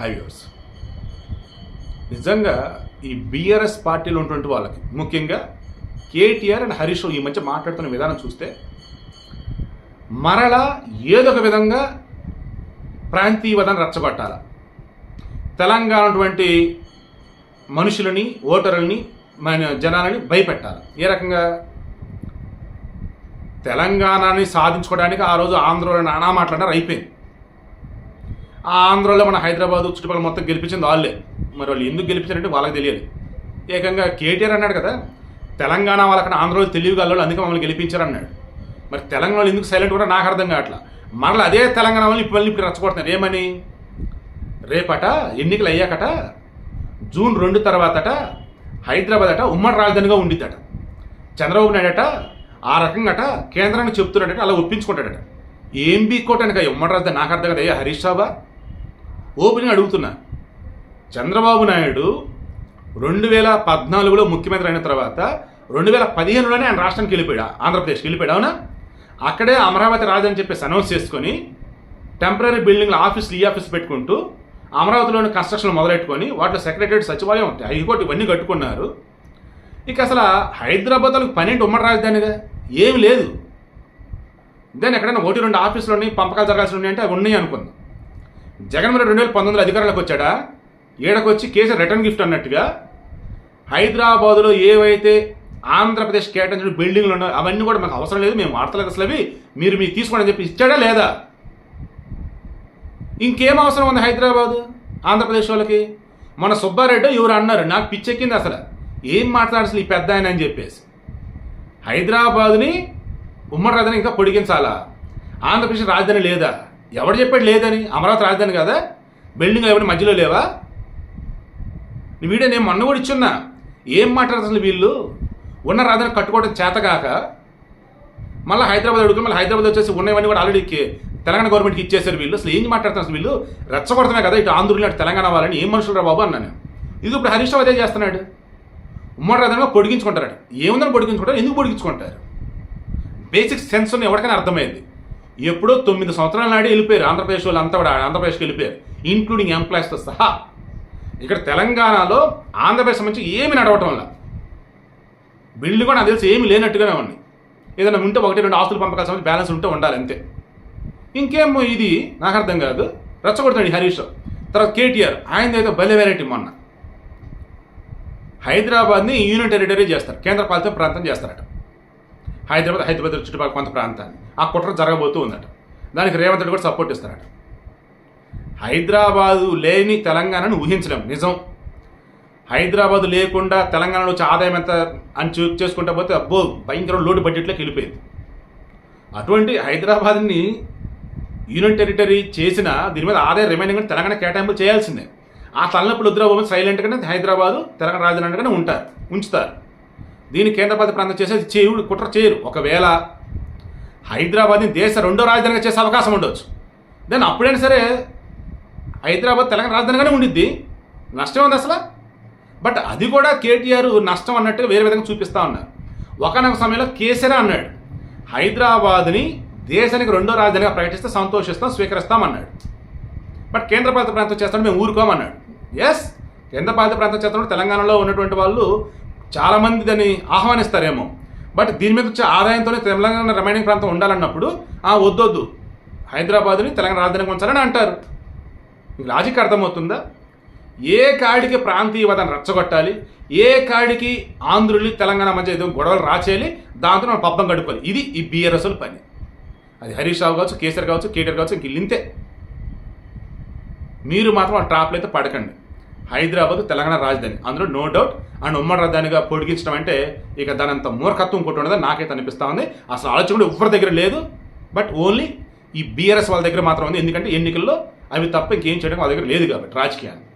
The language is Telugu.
హైవ్యూర్స్ నిజంగా ఈ బీఆర్ఎస్ పార్టీలో ఉన్నటువంటి వాళ్ళకి ముఖ్యంగా కేటీఆర్ అండ్ హరీష్ ఈ మధ్య మాట్లాడుతున్న విధానం చూస్తే మరలా ఏదో ఒక విధంగా ప్రాంతీయవదని రచ్చగొట్టాల. తెలంగాణ అటువంటి మనుషులని ఓటర్లని మన జనాలని భయపెట్టాలి. ఏ రకంగా? తెలంగాణని సాధించుకోవడానికి ఆ రోజు ఆంధ్రలో నానా మాట్లాడారు అయిపోయింది. ఆ ఆంధ్రలో మన హైదరాబాద్ చుట్టుపక్కల మొత్తం గెలిపించింది వాళ్ళే. మరి వాళ్ళు ఎందుకు గెలిపించారంటే వాళ్ళకి తెలియదు. ఏకంగా కేటీఆర్ అన్నాడు కదా తెలంగాణ వాళ్ళకన్నా ఆంధ్రలో తెలియగలరు అందుకే మమ్మల్ని గెలిపించారు అన్నాడు మరి తెలంగాణలో ఎందుకు సైలెంట్ కూడా నాకు అర్థం కావట్లా. మరలా అదే తెలంగాణ వాళ్ళు ఇప్పుడు ఇప్పుడు రచ్చగొడుతున్నారు. ఏమని? రేపట ఎన్నికలు అయ్యాకట జూన్ రెండు తర్వాతట హైదరాబాద్ అట ఉమ్మడి రాజధానిగా ఉండిద్దట. చంద్రబాబు నాయుడు అట ఆ రకంగా కేంద్రాన్ని చెప్తున్నాడట అలా ఒప్పించుకుంటాడట. ఏం బీక్కోటానికి ఉమ్మడి రాజధాని? నాకు అర్థం కదా అయ్యా హరీష్ రావా? ఓపెనింగ్ అడుగుతున్నా. చంద్రబాబు నాయుడు రెండు వేల పద్నాలుగులో ముఖ్యమంత్రి అయిన తర్వాత రెండు వేల పదిహేనులోనే ఆయన రాష్ట్రానికి వెళ్ళిపోయాడు. ఆంధ్రప్రదేశ్కి వెళ్ళిపోయాడు అవునా? అక్కడే అమరావతి రాజని చెప్పేసి అనౌన్స్ చేసుకొని టెంపరీ బిల్డింగ్లో ఆఫీసులు ఈ ఆఫీస్ పెట్టుకుంటూ అమరావతిలోని కన్స్ట్రక్షన్ మొదలెట్టుకొని వాటిలో సెక్రటరీ సచివాలయం ఉంటాయి. హైకోర్టు ఇవన్నీ కట్టుకున్నారు. ఇక అసలు హైదరాబాద్ పన్నెండు ఉమ్మడి రాజధానిగా ఏమి లేదు. దాన్ని ఎక్కడైనా ఒకటి రెండు ఆఫీసులు ఉన్నాయి పంపకాలు జరగాల్సి ఉన్నాయంటే అవి ఉన్నాయి అనుకుందాం. జగన్మోహన్ రెండు వేల పంతొమ్మిది అధికారంలోకి వచ్చాడా? ఏడకొచ్చి కేసీఆర్ రిటర్న్ గిఫ్ట్ అన్నట్టుగా? హైదరాబాదులో ఏవైతే ఆంధ్రప్రదేశ్ కేటాయించిన బిల్డింగ్లు ఉన్నాయో అవన్నీ కూడా మాకు అవసరం లేదు మేము వాడతలేదు అసలు అవి మీరు మీరు తీసుకోండి అని చెప్పి ఇచ్చాడా లేదా? ఇంకేం అవసరం ఉంది హైదరాబాదు ఆంధ్రప్రదేశ్ వాళ్ళకి? మన సుబ్బారెడ్డి ఎవరు అన్నారు నాకు పిచ్చెక్కింది అసలు. ఏం మాట్లాడారు ఈ పెద్ద ఆయన అని చెప్పేసి? హైదరాబాదుని ఉమ్మడి రాజధాని ఇంకా పొడిగించాలా? ఆంధ్రప్రదేశ్ రాజధాని లేదా? ఎవడు చెప్పాడు లేదని? అమరావతి రాజధాని కదా? బిల్డింగ్ ఎవరి మధ్యలో లేవా? నీ వీడియో నేను మొన్న కూడా ఇచ్చున్నా. ఏం మాట్లాడుతుంది అసలు వీళ్ళు? ఉన్న రాజధాని కట్టుకోవడం చేతగాక మళ్ళీ హైదరాబాద్ అడుగుతారు మళ్ళీ హైదరాబాద్ వచ్చేసి ఉన్నవన్నీ కూడా ఆల్రెడీ తెలంగాణ గవర్నమెంట్కి ఇచ్చేసారు వీళ్ళు. అసలు ఏం మాట్లాడుతున్నారు అసలు వీళ్ళు? రెచ్చగొడతామే కదా ఇటు ఆంధ్రులు అటు తెలంగాణ వాళ్ళని. ఏం మనుషులు రా బాబు అన్నాను. ఇది ఇప్పుడు హరీష్ రావు అదే చేస్తున్నాడు. ఉమ్మడి రాజధానిగా పొడిగించుకుంటారట. ఏముందని పొడిగించుకుంటారు? ఎందుకు పొడిగించుకుంటారు? బేసిక్ సెన్స్ ఉన్న ఎవరికైనా అర్థమైంది. ఎప్పుడో తొమ్మిది సంవత్సరాల నాడే వెళ్ళిపోయారు. ఆంధ్రప్రదేశ్ వాళ్ళు అంతా కూడా ఆంధ్రప్రదేశ్కి వెళ్ళిపోయారు. ఇంక్లూడింగ్ ఎంప్లాయీస్తో సహా. ఇక్కడ తెలంగాణలో ఆంధ్రప్రదేశ్ సంబంధించి ఏమి నడవటం వల్ల. బిల్లు కూడా నాకు తెలిసి ఏమి లేనట్టుగానే ఉన్నాయి. ఏదైనా ఉంటే ఒకటి రెండు ఆస్తులు పంపకాల సంబంధించి బ్యాలెన్స్ ఉంటే ఉండాలి అంతే. ఇంకేమో ఇది? నాకు అర్థం కాదు. రెచ్చగొడుతుంది హరీష్ తర్వాత కేటీఆర్. ఆయన అయితే భలే వెరైటీ మొన్న. హైదరాబాద్ని యూనియన్ టెరిటరీ చేస్తారు. కేంద్ర పాలిత ప్రాంతం చేస్తారట. హైదరాబాద్ హైదరాబాద్ చుట్టుపక్కల కొంత ప్రాంతాన్ని. ఆ కుట్ర జరగబోతూ ఉందట. దానికి రేవంత్ రెడ్డి కూడా సపోర్ట్ ఇస్తారట. హైదరాబాదు లేని తెలంగాణను ఊహించలేం. నిజం. హైదరాబాదు లేకుండా తెలంగాణలో వచ్చే ఆదాయం ఎంత అని చూ చేసుకుంటా పోతే అబ్బో భయంకరం లోటు బడ్జెట్లోకి వెళ్ళిపోయింది. అటువంటి హైదరాబాద్ని యూనియన్ టెరిటరీ చేసిన దీని మీద ఆదాయ రిమైనింగ్ తెలంగాణ కేటాయింపులు చేయాల్సిందే. ఆ తలనొప్పులు వద్దురాబాబు సైలెంట్గానే హైదరాబాదు తెలంగాణ రాజధానిగానే ఉంటారు ఉంచుతారు. దీన్ని కేంద్రపాలిత ప్రాంతం చేసేది చేయుడు కుట్ర చేయరు. ఒకవేళ హైదరాబాద్ని దేశ రెండో రాజధానిగా చేసే అవకాశం ఉండొచ్చు. దెన్ అప్పుడైనా సరే హైదరాబాద్ తెలంగాణ రాజధానిగానే ఉండిద్ది. నష్టం ఉంది అసలు? బట్ అది కూడా కేటీఆర్ నష్టం అన్నట్టు వేరే విధంగా చూపిస్తా ఉన్నారు. ఒకనొక సమయంలో కేసీఆర్ అన్నాడు హైదరాబాద్ని దేశానికి రెండో రాజధానిగా ప్రకటిస్తే సంతోషిస్తాం స్వీకరిస్తాం అన్నాడు. బట్ కేంద్రపాలిత ప్రాంతం చేస్తాడు మేము ఊరుకోమన్నాడు. ఎస్ కేంద్రపాలిత ప్రాంతం చేస్తాడు తెలంగాణలో ఉన్నటువంటి వాళ్ళు చాలామంది దాన్ని ఆహ్వానిస్తారేమో. బట్ దీని మీద వచ్చే ఆదాయంతోనే తెలంగాణ రిమైనింగ్ ప్రాంతం ఉండాలన్నప్పుడు ఆ వద్దొద్దు. హైదరాబాద్ని తెలంగాణ రాజధానిగా ఉంచాలని అంటారు. లాజిక్ అర్థమవుతుందా? ఏ కాడికి ప్రాంతీయవాదాన్ని రెచ్చగొట్టాలి ఏ కాడికి ఆంధ్రులు తెలంగాణ మధ్య ఏదో గొడవలు రాచేయాలి దాంతో మనం పబ్బం గడుపాలి ఇది ఈ బీఆర్ఎస్ల పని. అది హరీష్ రావు కావచ్చు కేసీఆర్ కావచ్చు కేటీఆర్ కావచ్చు ఇంక ఇంతే మీరు మాత్రం ఆ ట్రాప్లో అయితే పడకండి. హైదరాబాద్ తెలంగాణ రాజధాని. అందులో నో డౌట్ అండ్ ఉమ్మడి రాజధానిగా పొడిగించడం అంటే ఇక దాని అంత మూర్ఖత్వం ఇంకోటి ఉండదని నాకైతే అనిపిస్తూ ఉంది. అసలు ఆలోచన కూడా ఎవరి దగ్గర లేదు. బట్ ఓన్లీ ఈ బీఆర్ఎస్ వాళ్ళ దగ్గర మాత్రం ఉంది. ఎందుకంటే ఎన్నికల్లో అవి తప్ప ఇంకేం చేయడం వాళ్ళ దగ్గర లేదు కాబట్టి రాజకీయాన్ని